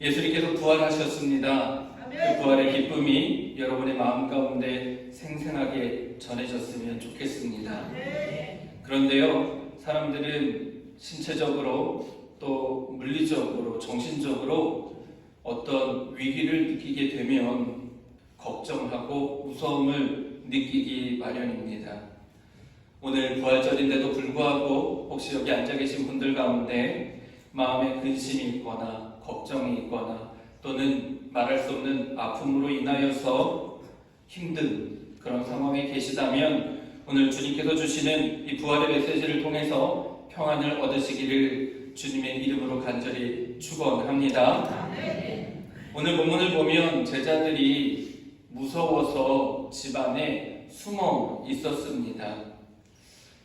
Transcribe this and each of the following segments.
예수님께서 부활하셨습니다. 그 부활의 기쁨이 여러분의 마음 가운데 생생하게 전해졌으면 좋겠습니다. 그런데요, 사람들은 신체적으로 또 물리적으로, 정신적으로 어떤 위기를 느끼게 되면 걱정하고 무서움을 느끼기 마련입니다. 오늘 부활절인데도 불구하고 혹시 여기 앉아 계신 분들 가운데 마음에 근심이 있거나 걱정이 있거나 또는 말할 수 없는 아픔으로 인하여서 힘든 그런 상황에 계시다면 오늘 주님께서 주시는 이 부활의 메시지를 통해서 평안을 얻으시기를 주님의 이름으로 간절히 축원합니다. 오늘 본문을 보면 제자들이 무서워서 집 안에 숨어 있었습니다.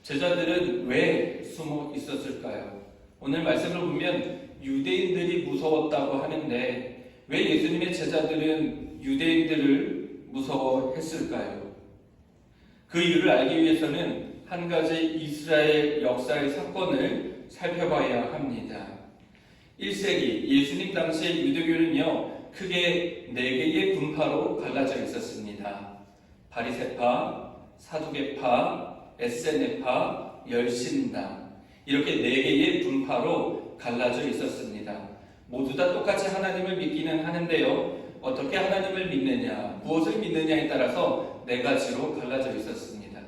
제자들은 왜 숨어 있었을까요? 오늘 말씀을 보면 유대인들이 무서웠다고 하는데 왜 예수님의 제자들은 유대인들을 무서워했을까요? 그 이유를 알기 위해서는 한 가지 이스라엘 역사의 사건을 살펴봐야 합니다. 1세기 예수님 당시의 유대교는요 크게 네 개의 분파로 갈라져 있었습니다. 바리세파, 사두개파, 에세네파, 열심당 이렇게 네 개의 분파로 갈라져 있었습니다. 모두 다 똑같이 하나님을 믿기는 하는데요. 어떻게 하나님을 믿느냐, 무엇을 믿느냐에 따라서 네 가지로 갈라져 있었습니다.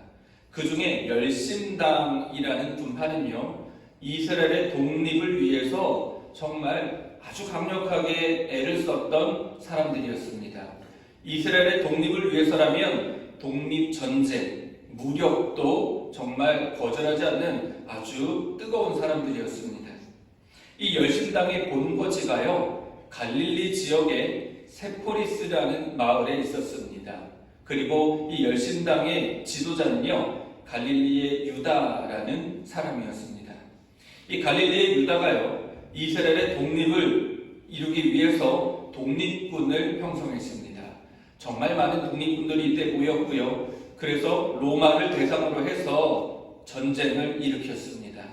그 중에 열심당이라는 분파는요, 이스라엘의 독립을 위해서 정말 아주 강력하게 애를 썼던 사람들이었습니다. 이스라엘의 독립을 위해서라면 독립전쟁, 무력도 정말 거절하지 않는 아주 뜨거운 사람들이었습니다. 이 열심당의 본거지가요, 갈릴리 지역의 세포리스라는 마을에 있었습니다. 그리고 이 열심당의 지도자는요, 갈릴리의 유다라는 사람이었습니다. 이 갈릴리의 유다가요, 이스라엘의 독립을 이루기 위해서 독립군을 형성했습니다. 정말 많은 독립군들이 이때 모였고요. 그래서 로마를 대상으로 해서 전쟁을 일으켰습니다.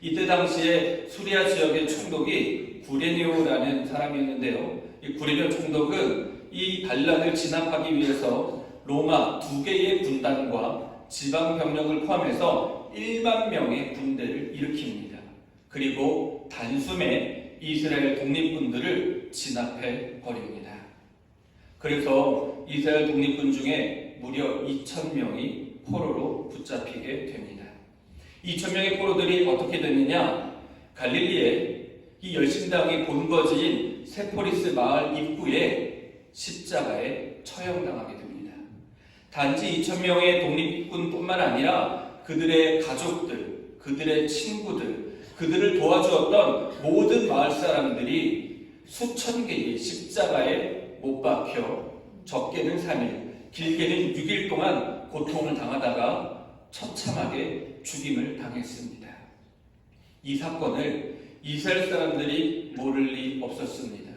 이때 당시에 수리아 지역의 총독이 구레니오라는 사람이었는데요. 이 구레니오 총독은 이 반란을 진압하기 위해서 로마 두 개의 군단과 지방 병력을 포함해서 1만 명의 군대를 일으킵니다. 그리고 단숨에 이스라엘 독립군들을 진압해 버립니다. 그래서 이스라엘 독립군 중에 무려 2천 명이 포로로 붙잡히게 됩니다. 2천 명의 포로들이 어떻게 됐느냐? 갈릴리에 이 열심당의 본거지인 세포리스 마을 입구에 십자가에 처형당하게 됩니다. 단지 2천 명의 독립군뿐만 아니라 그들의 가족들, 그들의 친구들, 그들을 도와주었던 모든 마을 사람들이 수천 개의 십자가에 못 박혀 적게는 3일, 길게는 6일 동안 고통을 당하다가 처참하게 죽임을 당했습니다. 이 사건을 이스라엘 사람들이 모를 리 없었습니다.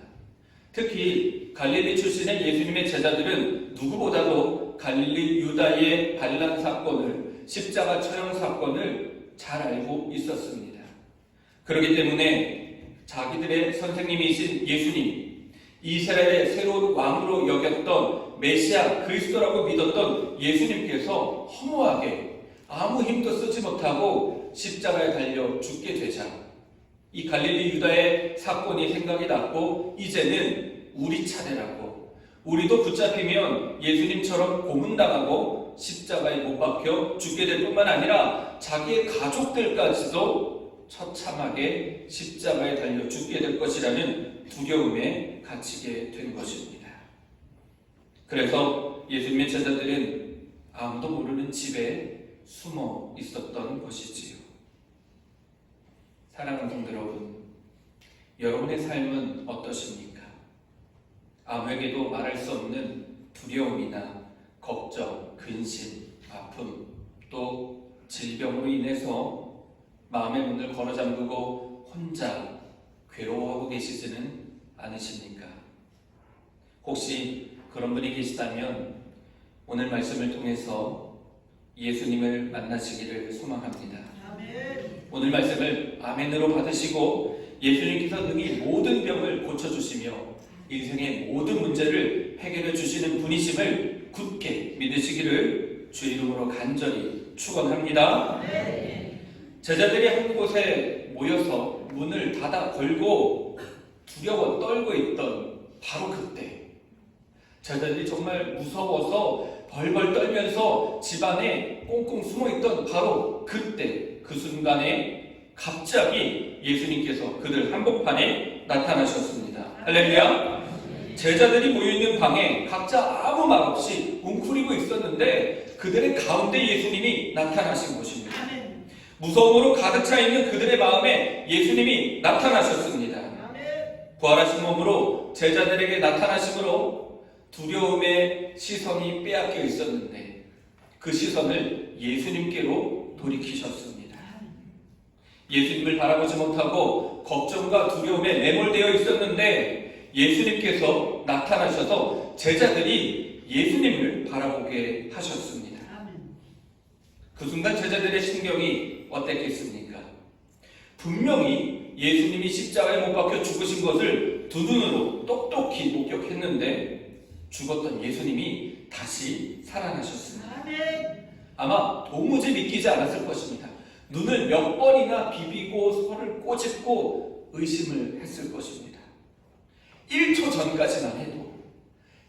특히 갈릴리 출신의 예수님의 제자들은 누구보다도 갈릴리 유다의 반란 사건을 십자가 처형 사건을 잘 알고 있었습니다. 그렇기 때문에 자기들의 선생님이신 예수님, 이스라엘의 새로운 왕으로 여겼던 메시아 그리스도라고 믿었던 예수님께서 허무하게 아무 힘도 쓰지 못하고 십자가에 달려 죽게 되자 이 갈릴리 유다의 사건이 생각이 났고 이제는 우리 차례라고 우리도 붙잡히면 예수님처럼 고문당하고 십자가에 못 박혀 죽게 될 뿐만 아니라 자기의 가족들까지도 처참하게 십자가에 달려 죽게 될 것이라는 두려움에 갇히게 된 것입니다. 그래서 예수님의 제자들은 아무도 모르는 집에 숨어 있었던 것이지요. 사랑하는 성도 여러분, 여러분의 삶은 어떠십니까? 아무에게도 말할 수 없는 두려움이나 걱정, 근심, 아픔, 또 질병으로 인해서 마음의 문을 걸어 잠그고 혼자 괴로워하고 계시지는 않으십니까? 혹시 그런 분이 계시다면 오늘 말씀을 통해서 예수님을 만나시기를 소망합니다. 아멘. 오늘 말씀을 아멘으로 받으시고 예수님께서 능히 모든 병을 고쳐주시며 인생의 모든 문제를 해결해 주시는 분이심을 굳게 믿으시기를 주 이름으로 간절히 축원합니다. 아멘. 제자들이 한 곳에 모여서 문을 닫아 걸고 두려워 떨고 있던 바로 그때 제자들이 정말 무서워서 벌벌 떨면서 집안에 꽁꽁 숨어 있던 바로 그때 그 순간에 갑자기 예수님께서 그들 한복판에 나타나셨습니다. 할렐루야. 제자들이 모여 있는 방에 각자 아무 말 없이 웅크리고 있었는데 그들의 가운데 예수님이 나타나신 것입니다. 무서움으로 가득 차 있는 그들의 마음에 예수님이 나타나셨습니다. 부활하신 몸으로 제자들에게 나타나심으로 두려움의 시선이 빼앗겨 있었는데 그 시선을 예수님께로 돌이키셨습니다. 예수님을 바라보지 못하고 걱정과 두려움에 매몰되어 있었는데 예수님께서 나타나셔서 제자들이 예수님을 바라보게 하셨습니다. 그 순간 제자들의 신경이 어땠겠습니까? 분명히 예수님이 십자가에 못 박혀 죽으신 것을 두 눈으로 똑똑히 목격했는데 죽었던 예수님이 다시 살아나셨습니다. 아마 도무지 믿기지 않았을 것입니다. 눈을 몇 번이나 비비고 손을 꼬집고 의심을 했을 것입니다. 1초 전까지만 해도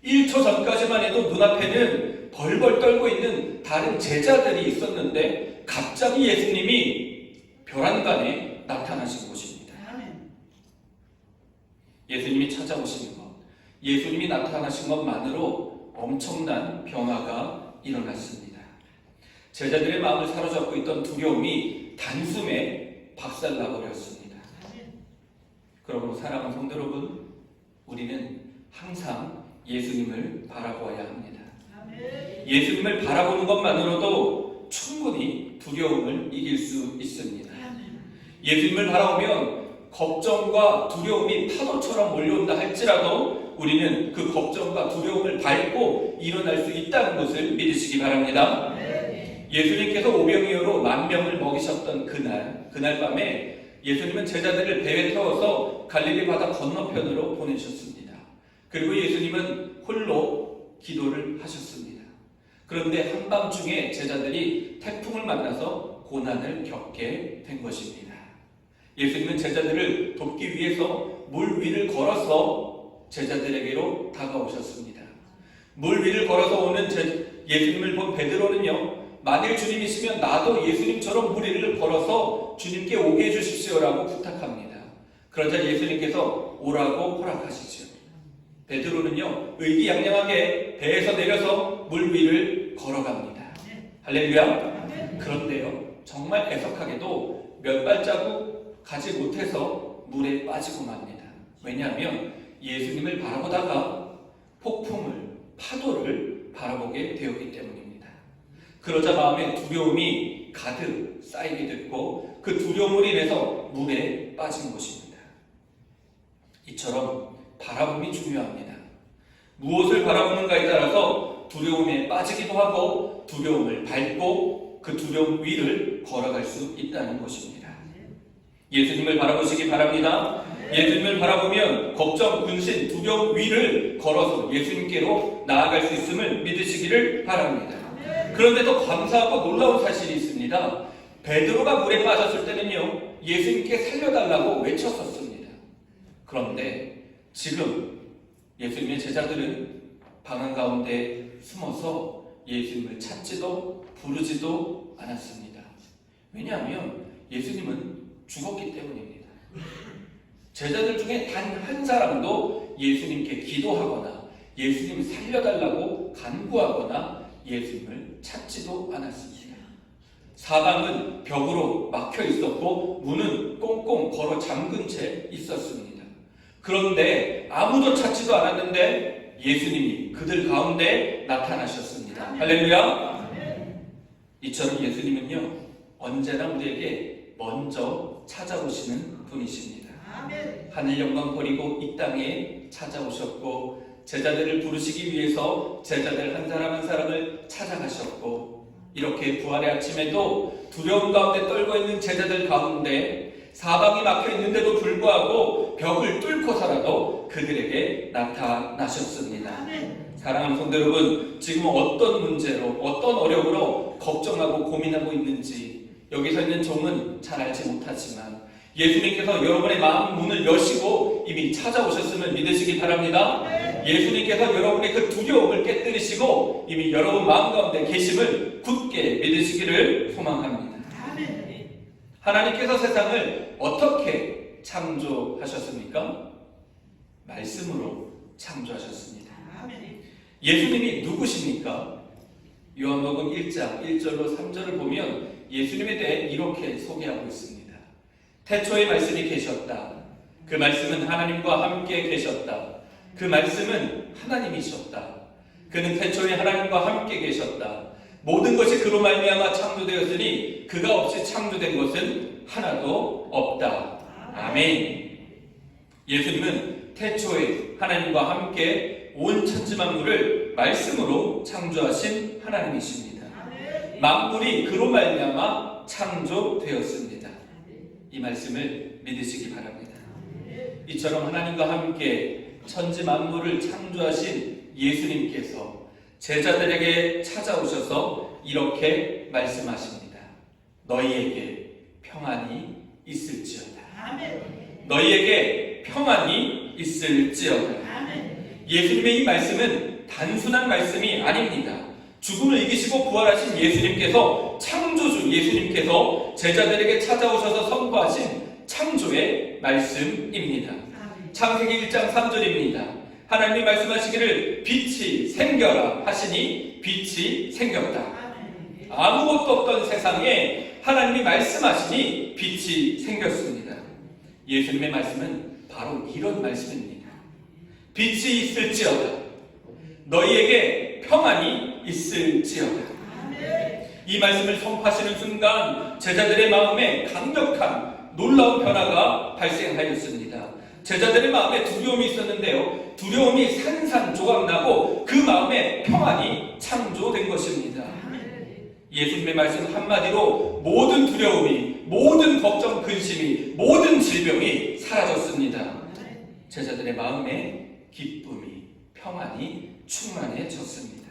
1초 전까지만 해도 눈앞에는 벌벌 떨고 있는 다른 제자들이 있었는데 갑자기 예수님이 벼랑간에 나타나신 것입니다. 예수님이 찾아오시는 것, 예수님이 나타나신 것만으로 엄청난 변화가 일어났습니다. 제자들의 마음을 사로잡고 있던 두려움이 단숨에 박살나버렸습니다. 그러므로 사랑하는 성도 여러분, 우리는 항상 예수님을 바라보아야 합니다. 예수님을 바라보는 것만으로도 충분히 두려움을 이길 수 있습니다. 예수님을 바라보면 걱정과 두려움이 파도처럼 몰려온다 할지라도 우리는 그 걱정과 두려움을 밟고 일어날 수 있다는 것을 믿으시기 바랍니다. 예수님께서 오병이어로 만 명을 먹이셨던 그날, 그날 밤에 예수님은 제자들을 배에 태워서 갈릴리 바다 건너편으로 보내셨습니다. 그리고 예수님은 홀로 기도를 하셨습니다. 그런데 한밤중에 제자들이 태풍을 만나서 고난을 겪게 된 것입니다. 예수님은 제자들을 돕기 위해서 물 위를 걸어서 제자들에게로 다가오셨습니다. 물 위를 걸어서 오는 제- 예수님을 본 베드로는요, 만일 주님이시면 나도 예수님처럼 물 위를 걸어서 주님께 오게 해주십시오라고 부탁합니다. 그러자 예수님께서 오라고 허락하시죠. 베드로는요, 의기양양하게 배에서 내려서 물 위를 걸어갑니다. 할렐루야. 아멘. 그런데요, 정말 애석하게도 몇 발자국 가지 못해서 물에 빠지고 맙니다. 왜냐하면 예수님을 바라보다가 폭풍을, 파도를 바라보게 되었기 때문입니다. 그러자 마음에 두려움이 가득 쌓이게 됐고 그 두려움으로 인해서 물에 빠진 것입니다. 이처럼 바라봄이 중요합니다. 무엇을 바라보는가에 따라서 두려움에 빠지기도 하고 두려움을 밟고 그 두려움 위를 걸어갈 수 있다는 것입니다. 예수님을 바라보시기 바랍니다. 예수님을 바라보면 걱정, 근심, 두려움 위를 걸어서 예수님께로 나아갈 수 있음을 믿으시기를 바랍니다. 그런데 더 감사하고 놀라운 사실이 있습니다. 베드로가 물에 빠졌을 때는요, 예수님께 살려달라고 외쳤었습니다. 그런데 지금 예수님의 제자들은 방 한가운데 숨어서 예수님을 찾지도 부르지도 않았습니다. 왜냐하면 예수님은 죽었기 때문입니다. 제자들 중에 단 한 사람도 예수님께 기도하거나 예수님 살려달라고 간구하거나 예수님을 찾지도 않았습니다. 사방은 벽으로 막혀 있었고 문은 꽁꽁 걸어 잠근 채 있었습니다. 그런데 아무도 찾지도 않았는데 예수님이 그들 가운데 나타나셨습니다. 할렐루야! 이처럼 예수님은요, 언제나 우리에게 먼저 찾아오시는 분이십니다. 하늘 영광 버리고 이 땅에 찾아오셨고 제자들을 부르시기 위해서 제자들 한 사람 한 사람을 찾아가셨고 이렇게 부활의 아침에도 두려움 가운데 떨고 있는 제자들 가운데 사방이 막혀 있는데도 불구하고 벽을 뚫고서라도 그들에게 나타나셨습니다. 사랑하는 성도 여러분, 지금 어떤 문제로, 어떤 어려움으로 걱정하고 고민하고 있는지 여기서 있는 종은 잘 알지 못하지만 예수님께서 여러분의 마음 문을 여시고 이미 찾아오셨음을 믿으시기 바랍니다. 예수님께서 여러분의 그 두려움을 깨뜨리시고 이미 여러분 마음 가운데 계심을 굳게 믿으시기를 소망합니다. 하나님께서 세상을 어떻게 창조하셨습니까? 말씀으로 창조하셨습니다. 예수님이 누구십니까? 요한복음 1장 1절로 3절을 보면 예수님에 대해 이렇게 소개하고 있습니다. 태초에 말씀이 계셨다. 그 말씀은 하나님과 함께 계셨다. 그 말씀은 하나님이셨다. 그는 태초에 하나님과 함께 계셨다. 모든 것이 그로 말미암아 창조되었으니 그가 없이 창조된 것은 하나도 없다. 아멘. 예수님은 태초에 하나님과 함께 온 천지 만물을 말씀으로 창조하신 하나님이십니다. 만물이 그로 말미암아 창조되었습니다. 이 말씀을 믿으시기 바랍니다. 이처럼 하나님과 함께 천지 만물을 창조하신 예수님께서 제자들에게 찾아오셔서 이렇게 말씀하십니다. 너희에게 평안이 있을지어다. 너희에게 평안이 있을지어다. 예수님의 이 말씀은 단순한 말씀이 아닙니다. 죽음을 이기시고 부활하신 예수님께서 창조주 예수님께서 제자들에게 찾아오셔서 선포하신 창조의 말씀입니다. 창세기 1장 3절입니다. 하나님이 말씀하시기를 빛이 생겨라 하시니 빛이 생겼다. 아무것도 없던 세상에 하나님이 말씀하시니 빛이 생겼습니다. 예수님의 말씀은 바로 이런 말씀입니다. 빛이 있을지어다. 너희에게 평안이 있을지어다. 이 말씀을 선포하시는 순간 제자들의 마음에 강력한 놀라운 변화가 발생하였습니다. 제자들의 마음에 두려움이 있었는데요. 두려움이 산산조각 나고 그 마음에 평안이 창조된 것입니다. 예수님의 말씀 한마디로 모든 두려움이, 모든 걱정, 근심이, 모든 질병이 사라졌습니다. 제자들의 마음에 기쁨이, 평안이 충만해졌습니다.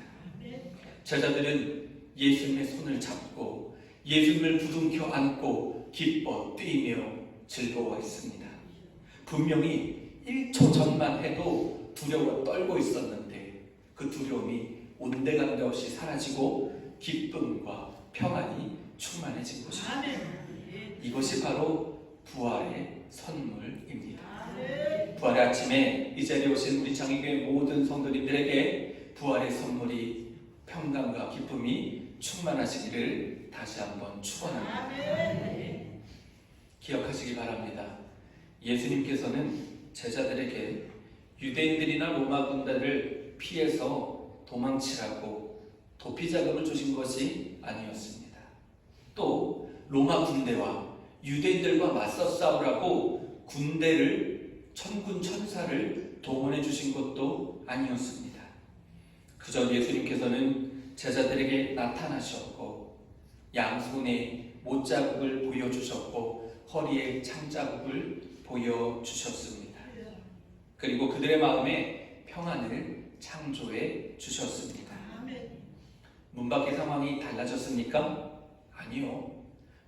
제자들은 예수님의 손을 잡고 예수님을 부둥켜 안고 기뻐 뛰며 즐거워했습니다. 분명히 1초 전만 해도 두려워 떨고 있었는데 그 두려움이 온데간데 없이 사라지고 기쁨과 평안이 충만해진 것입니다. 이것이 바로 부활의 선물입니다. 부활의 아침에 이 자리에 오신 우리 장애교회 모든 성도님들에게 부활의 선물이 평강과 기쁨이 충만하시기를 다시 한번 축원합니다. 기억하시기 바랍니다. 예수님께서는 제자들에게 유대인들이나 로마 군대를 피해서 도망치라고 도피 자금을 주신 것이 아니었습니다. 또 로마 군대와 유대인들과 맞서 싸우라고 군대를 천군 천사를 동원해 주신 것도 아니었습니다. 그저 예수님께서는 제자들에게 나타나셨고 양손에 못자국을 보여주셨고 허리에 창자국을 보여주셨습니다. 그리고 그들의 마음에 평안을 창조해 주셨습니다. 문 밖의 상황이 달라졌습니까? 아니요.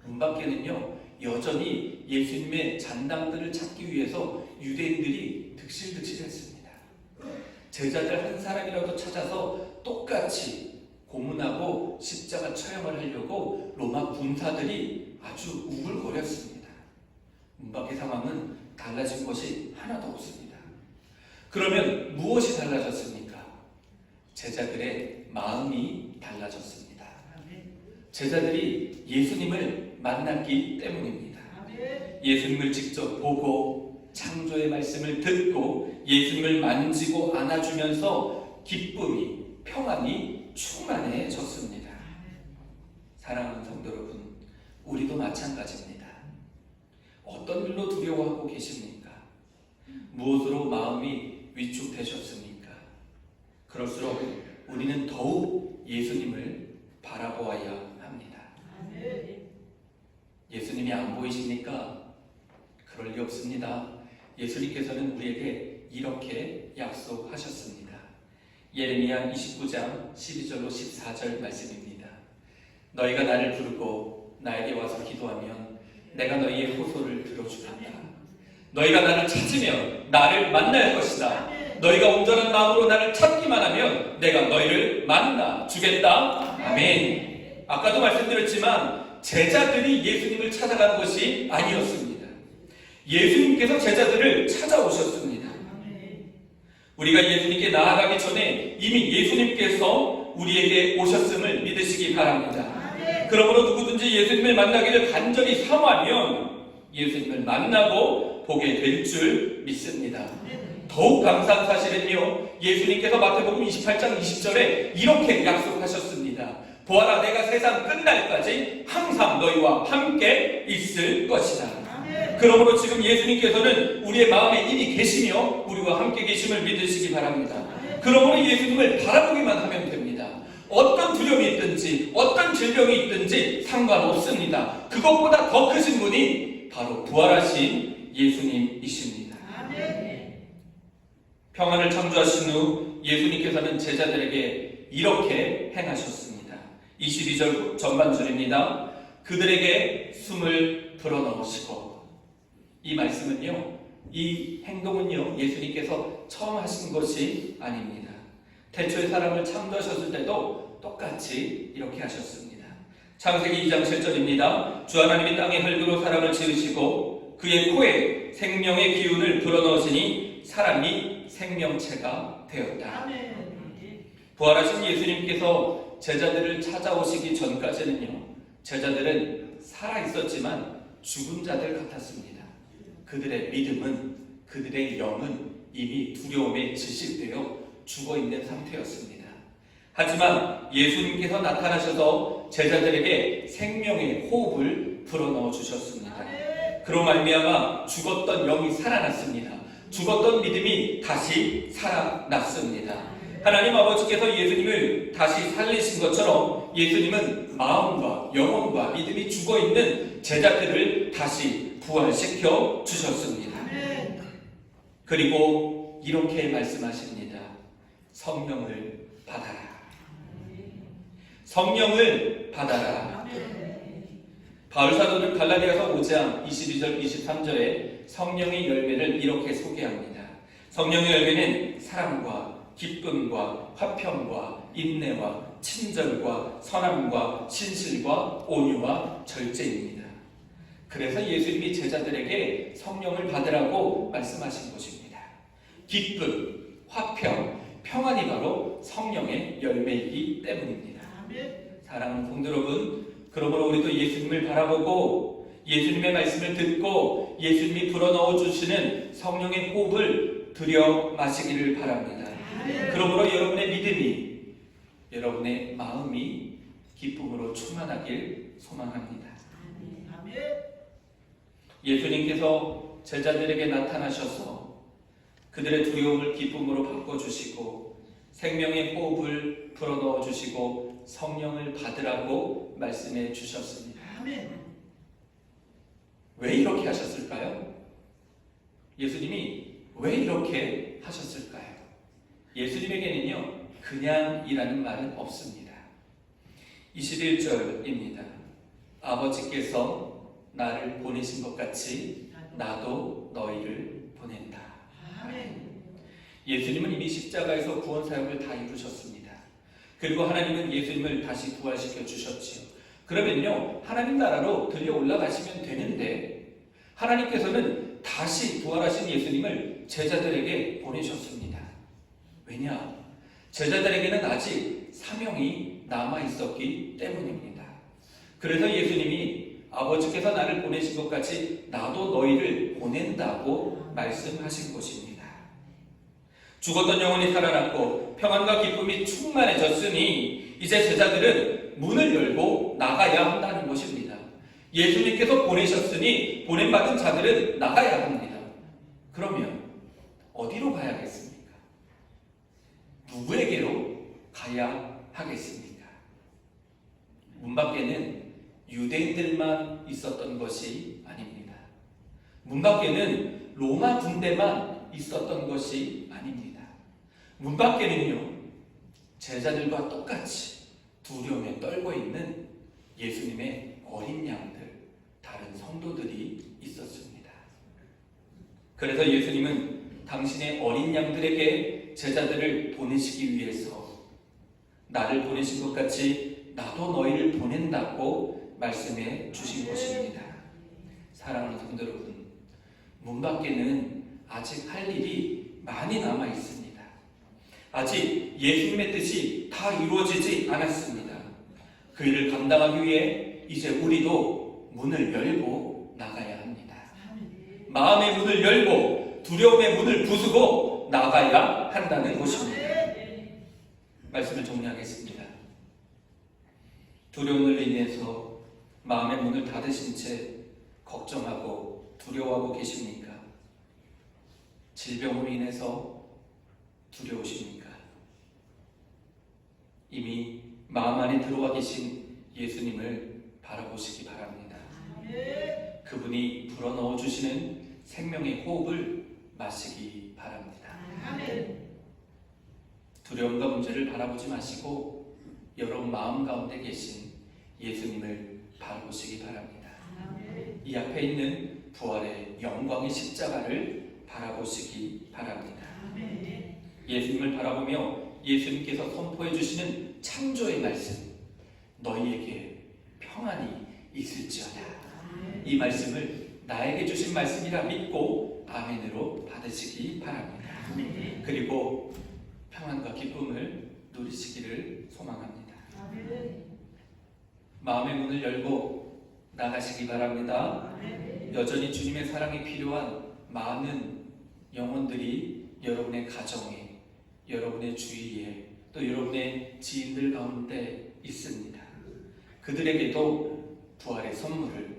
문 밖에는요, 여전히 예수님의 잔당들을 찾기 위해서 유대인들이 득실득실했습니다. 제자들 한 사람이라도 찾아서 똑같이 고문하고 십자가 처형을 하려고 로마 군사들이 아주 우글거렸습니다. 문 밖의 상황은 달라진 것이 하나도 없습니다. 그러면 무엇이 달라졌습니까? 제자들의 마음이 달라졌습니다. 제자들이 예수님을 만났기 때문입니다. 예수님을 직접 보고 창조의 말씀을 듣고 예수님을 만지고 안아주면서 기쁨이 평안이 충만해졌습니다. 사랑하는 성도 여러분, 우리도 마찬가지입니다. 어떤 일로 두려워하고 계십니까? 무엇으로 마음이 위축되셨습니까? 그럴수록 우리는 더욱 예수님을 바라보아야 합니다. 예수님이 안 보이십니까? 그럴 리 없습니다. 예수님께서는 우리에게 이렇게 약속하셨습니다. 예레미야 29장 12절로 14절 말씀입니다. 너희가 나를 부르고 나에게 와서 기도하면 내가 너희의 호소를 들어주겠다. 너희가 나를 찾으면 나를 만날 것이다. 너희가 온전한 마음으로 나를 찾기만 하면 내가 너희를 만나 주겠다. 아멘. 아까도 말씀드렸지만 제자들이 예수님을 찾아간 것이 아니었습니다. 예수님께서 제자들을 찾아오셨습니다. 우리가 예수님께 나아가기 전에 이미 예수님께서 우리에게 오셨음을 믿으시기 바랍니다. 그러므로 누구든지 예수님을 만나기를 간절히 사모하면 예수님을 만나고 보게 될 줄 믿습니다. 더욱 감사한 사실은요, 예수님께서 마태복음 28장 20절에 이렇게 약속하셨습니다. 보아라, 내가 세상 끝날까지 항상 너희와 함께 있을 것이다. 그러므로 지금 예수님께서는 우리의 마음에 이미 계시며 우리와 함께 계심을 믿으시기 바랍니다. 그러므로 예수님을 바라보기만 하면 됩니다. 어떤 두려움이 있든지 어떤 질병이 있든지 상관없습니다. 그것보다 더 크신 분이 바로 부활하신 예수님이십니다. 아멘. 평안을 창조하신 후 예수님께서는 제자들에게 이렇게 행하셨습니다. 22절 전반줄입니다. 그들에게 숨을 불어넣으시고 이 말씀은요, 이 행동은요, 예수님께서 처음 하신 것이 아닙니다. 태초에 사람을 창조하셨을 때도 똑같이 이렇게 하셨습니다. 창세기 2장 7절입니다. 주 하나님이 땅의 흙으로 사람을 지으시고 그의 코에 생명의 기운을 불어넣으시니 사람이 생명체가 되었다. 부활하신 예수님께서 제자들을 찾아오시기 전까지는요, 제자들은 살아 있었지만 죽은 자들 같았습니다. 그들의 믿음은, 그들의 영은 이미 두려움에 질식되어 죽어 있는 상태였습니다. 하지만 예수님께서 나타나셔서 제자들에게 생명의 호흡을 불어넣어 주셨습니다. 그로 말미암아 죽었던 영이 살아났습니다. 죽었던 믿음이 다시 살아났습니다. 하나님 아버지께서 예수님을 다시 살리신 것처럼 예수님은 마음과 영혼과 믿음이 죽어 있는 제자들을 다시 부활시켜 주셨습니다. 그리고 이렇게 말씀하십니다. 성령을 받아라. 성령을 받아라. 아멘. 바울 사도는 갈라디아서 5장 22절 23절에 성령의 열매를 이렇게 소개합니다. 성령의 열매는 사랑과 기쁨과 화평과 인내와 친절과 선함과 신실과 온유와 절제입니다. 그래서 예수님이 제자들에게 성령을 받으라고 말씀하신 것입니다. 기쁨, 화평, 평안이 바로 성령의 열매이기 때문입니다. 사랑하는 성도 여러분, 그러므로 우리도 예수님을 바라보고 예수님의 말씀을 듣고 예수님이 불어넣어 주시는 성령의 호흡을 들여 마시기를 바랍니다. 그러므로 여러분의 믿음이 여러분의 마음이 기쁨으로 충만하길 소망합니다. 예수님께서 제자들에게 나타나셔서 그들의 두려움을 기쁨으로 바꿔주시고 생명의 호흡을 불어넣어 주시고 성령을 받으라고 말씀해 주셨습니다. 아멘. 왜 이렇게 하셨을까요? 예수님이 왜 이렇게 하셨을까요? 예수님에게는요, 그냥이라는 말은 없습니다. 21절입니다. 아버지께서 나를 보내신 것 같이 나도 너희를 보낸다. 아멘. 예수님은 이미 십자가에서 구원 사역을 다 이루셨습니다. 그리고 하나님은 예수님을 다시 부활시켜 주셨지요. 그러면요, 하나님 나라로 들려 올라가시면 되는데, 하나님께서는 다시 부활하신 예수님을 제자들에게 보내셨습니다. 왜냐? 제자들에게는 아직 사명이 남아 있었기 때문입니다. 그래서 예수님이 아버지께서 나를 보내신 것 같이 나도 너희를 보낸다고 말씀하신 것입니다. 죽었던 영혼이 살아났고 평안과 기쁨이 충만해졌으니 이제 제자들은 문을 열고 나가야 한다는 것입니다. 예수님께서 보내셨으니 보냄받은 자들은 나가야 합니다. 그러면 어디로 가야겠습니까? 누구에게로 가야 하겠습니까? 문 밖에는 유대인들만 있었던 것이 아닙니다. 문 밖에는 로마 군대만 있었던 것이 아닙니다. 문 밖에는요, 제자들과 똑같이 두려움에 떨고 있는 예수님의 어린 양들, 다른 성도들이 있었습니다. 그래서 예수님은 당신의 어린 양들에게 제자들을 보내시기 위해서 나를 보내신 것 같이 나도 너희를 보낸다고 말씀해 주신 것입니다. 사랑하는 성도 여러분, 문 밖에는 아직 할 일이 많이 남아 있습니다. 아직 예수님의 뜻이 다 이루어지지 않았습니다. 그 일을 감당하기 위해 이제 우리도 문을 열고 나가야. 마음의 문을 열고 두려움의 문을 부수고 나가야 한다는 것입니다. 말씀을 정리하겠습니다. 두려움을 인해서 마음의 문을 닫으신 채 걱정하고 두려워하고 계십니까? 질병으로 인해서 두려우십니까? 이미 마음 안에 들어와 계신 예수님을 바라보시기 바랍니다. 그분이 불어넣어 주시는 생명의 호흡을 마시기 바랍니다. 두려움과 문제를 바라보지 마시고 여러분 마음 가운데 계신 예수님을 바라보시기 바랍니다. 이 앞에 있는 부활의 영광의 십자가를 바라보시기 바랍니다. 예수님을 바라보며 예수님께서 선포해 주시는 창조의 말씀 너희에게 평안이 있을지어다. 이 말씀을 나에게 주신 말씀이라 믿고 아멘으로 받으시기 바랍니다. 아멘. 그리고 평안과 기쁨을 누리시기를 소망합니다. 아멘. 마음의 문을 열고 나가시기 바랍니다. 아멘. 여전히 주님의 사랑이 필요한 많은 영혼들이 여러분의 가정에, 여러분의 주위에, 또 여러분의 지인들 가운데 있습니다. 그들에게도 부활의 선물을,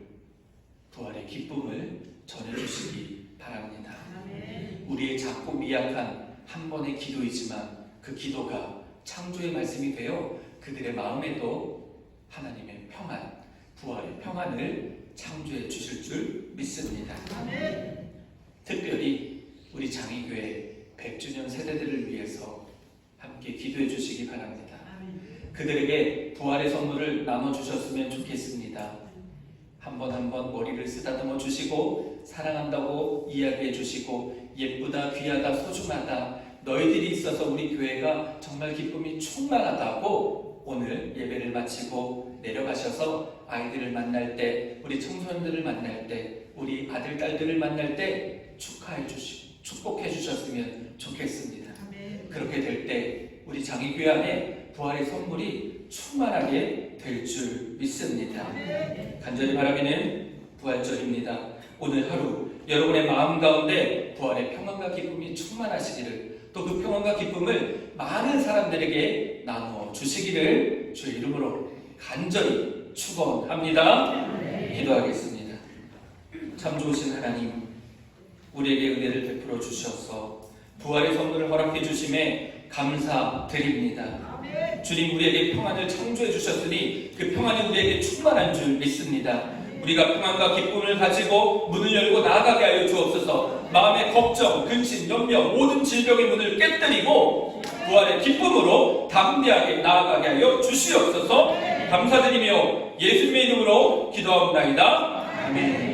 부활의 기쁨을 전해주시기 바랍니다. 우리의 작고 미약한 한 번의 기도이지만 그 기도가 창조의 말씀이 되어 그들의 마음에도 하나님의 평안, 부활의 평안을 창조해 주실 줄 믿습니다. 특별히 우리 장의교회 100주년 세대들을 위해서 함께 기도해 주시기 바랍니다. 그들에게 부활의 선물을 나눠 주셨으면 좋겠습니다. 한번 한번 머리를 쓰다듬어 주시고 사랑한다고 이야기해 주시고 예쁘다 귀하다 소중하다 너희들이 있어서 우리 교회가 정말 기쁨이 충만하다고 오늘 예배를 마치고 내려가셔서 아이들을 만날 때 우리 청소년들을 만날 때 우리 아들 딸들을 만날 때 축하해 주시 축복해 주셨으면 좋겠습니다. 그렇게 될 때 우리 장애교회 안에 부활의 선물이 충만하게 될 줄 믿습니다. 간절히 바라기는 부활절입니다. 오늘 하루 여러분의 마음 가운데 부활의 평안과 기쁨이 충만하시기를 또 그 평안과 기쁨을 많은 사람들에게 나누어 주시기를 주의 이름으로 간절히 축원합니다. 기도하겠습니다. 참 좋으신 하나님, 우리에게 은혜를 베풀어 주셔서 부활의 선물을 허락해 주심에 감사드립니다. 주님 우리에게 평안을 창조해 주셨으니 그 평안이 우리에게 충만한 줄 믿습니다. 우리가 평안과 기쁨을 가지고 문을 열고 나아가게 하여 주옵소서. 마음의 걱정, 근심, 연명, 모든 질병의 문을 깨뜨리고 부활의 기쁨으로 담대하게 나아가게 하여 주시옵소서. 감사드리며 예수님의 이름으로 기도합니다. 아멘.